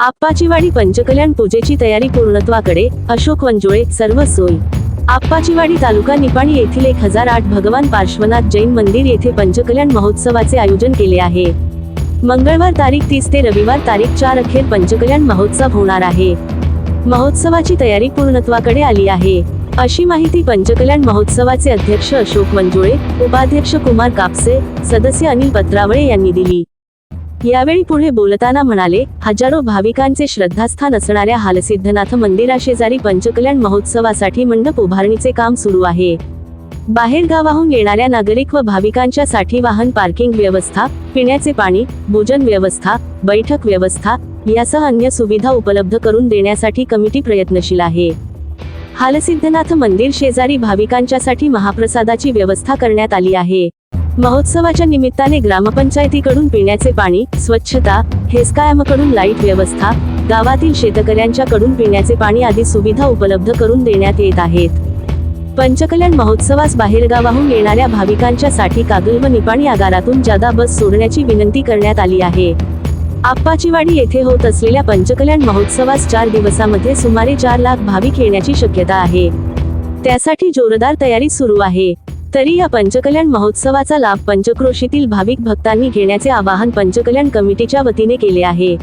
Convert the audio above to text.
आप्पाचीवाडी पंचकल्याण पूजेची तयारी पूर्णत्वाकडे अशोक वंजोळे सर्व सोय. आप्पाचीवाडी तालुका निपाणी येथील एक हजार आठ भगवान पार्श्वनाथ जैन मंदिर येथे पंचकल्याण महोत्सवाचे आयोजन केले आहे. मंगळवार तारीख तीस ते रविवार तारीख चार अखेर पंचकल्याण महोत्सव होणार आहे. महोत्सवाची तयारी पूर्णत्वाकडे आली आहे. अशी माहिती पंचकल्याण महोत्सवाचे अध्यक्ष अशोक मंजुळे उपाध्यक्ष कुमार कापसे सदस्य अनिल पत्रावळे यांनी दिली. यावेळी पुढे बोलताना म्हणाले हजारो भाविकांचे श्रद्धास्थान असणाऱ्या हालसिद्धनाथ मंदिराशेजारी पंचकल्याण महोत्सवासाठी मंडप उभारणीचे काम सुरू आहे. बाहेर गावाहून येणाऱ्या नागरिक व भाविकांच्या साठी वाहन पार्किंग व्यवस्था पिण्याचे पाणी भोजन व्यवस्था बैठक व्यवस्था यासह अन्य सुविधा उपलब्ध करून देण्यासाठी कमिटी प्रयत्नशील आहे. हालसिद्धनाथ मंदिर शेजारी भाविकांच्यासाठी महाप्रसादाची व्यवस्था करण्यात आली आहे. महोत्सवाच्या निमित्ताने ग्रामपंचायतीकडून पिण्याचे पाणी स्वच्छता हेस्कायमकडून लाइट व्यवस्था गावातील शेतकऱ्यांच्याकडून पिण्याचे पाणी आदी सुविधा उपलब्ध करून देण्यात येत आहेत. पंचकल्याण महोत्सवास बाहेरगावाहून येणाऱ्या भाविकांच्या साठी कागल व निपाणी आगारातून जादा बस सोडण्याची विनंती करण्यात आली आहे. आप्पाचीवाडी येथे होत असलेल्या पंचकल्याण महोत्सवास चार दिवसामध्ये सुमारे चार लाख भाविक येण्याची शक्यता आहे. त्यासाठी जोरदार तयारी सुरू आहे. तरी या पंचकल्याण महोत्सवाचा लाभ पंचक्रोशीतील भाविक भक्तांनी घेण्याचे आवाहन पंचकल्याण कमिटीच्या वतीने केले आहे.